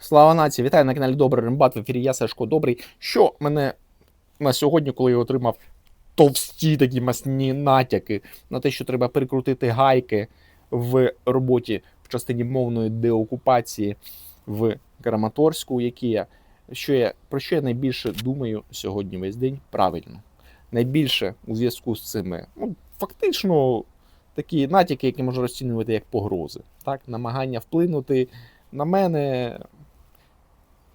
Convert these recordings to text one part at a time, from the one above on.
Слава нації! Вітаю на каналі Добрий Рембат. В ефірі я Сашко Добрий. Що мене на сьогодні, коли я отримав товсті такі масні натяки на те, що треба перекрутити гайки в роботі в частині мовної деокупації в Краматорську, які я, що я про що я найбільше думаю сьогодні весь день правильно. Найбільше у зв'язку з цими, ну, фактично, такі натяки, які можна розцінювати як погрози, так, намагання вплинути на мене.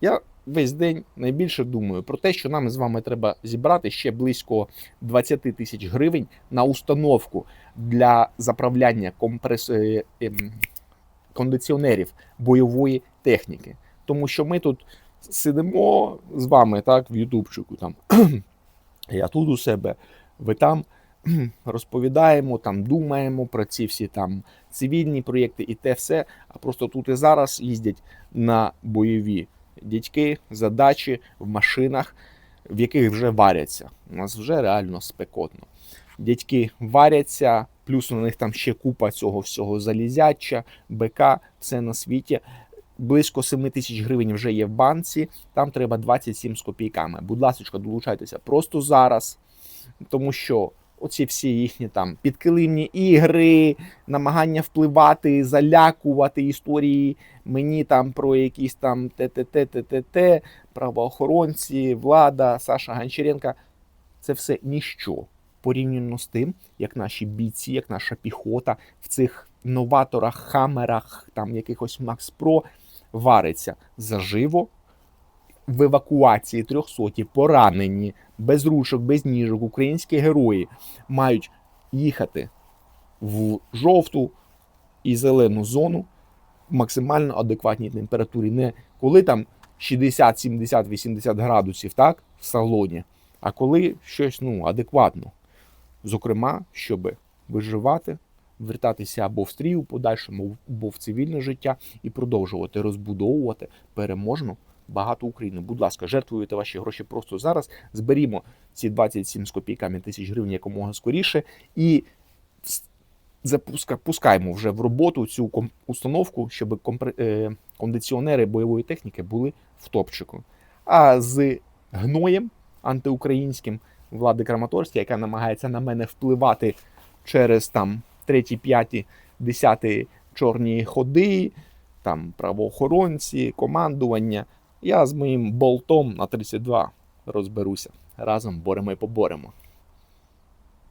Я весь день найбільше думаю про те, що нам з вами треба зібрати ще близько 20 тисяч гривень на установку для заправляння компрес... е, ем, кондиціонерів бойової техніки. Тому що ми тут сидимо з вами так, в Ютубчику. Там, я тут у себе, ви там розповідаємо, там думаємо про ці всі там цивільні проєкти і те все. А просто тут і зараз їздять на бойові дядьки, задачі в машинах, в яких вже варяться. У нас вже реально спекотно. Дядьки варяться, плюс у них там ще купа цього всього залізяча, БК, все на світі. Близько 7 тисяч гривень вже є в банці, там треба 27 з копійками. Будь ласка, долучайтеся просто зараз, тому що оці всі їхні там підкилимні ігри, намагання впливати, залякувати історії мені там про якісь там ТТТ, правоохоронці, влада, Саша Гончаренка. Це все ніщо порівняно з тим, як наші бійці, як наша піхота в цих новаторах, хамерах, там якихось Макс Про вариться заживо. В евакуації трьохсоті поранені, без ручок, без ніжок, українські герої мають їхати в жовту і зелену зону в максимально адекватній температурі. Не коли там 60, 70, 80 градусів, так, в салоні, а коли щось ну, адекватно. Зокрема, щоб виживати, вертатися або в стрій у подальшому, або в цивільне життя і продовжувати розбудовувати переможну багату Україну. Будь ласка, жертвуйте ваші гроші просто зараз. Зберімо ці 27 з копійками тисяч гривень якомога скоріше і с- запуска, пускаємо вже в роботу цю установку, щоб е, кондиціонери бойової техніки були в топчику. А з гноєм антиукраїнським влади Краматорська, яка намагається на мене впливати через там треті, п'яті, десяті чорні ходи, там правоохоронці, командування. Я з моїм болтом на 32 розберуся. Разом боремо і поборемо.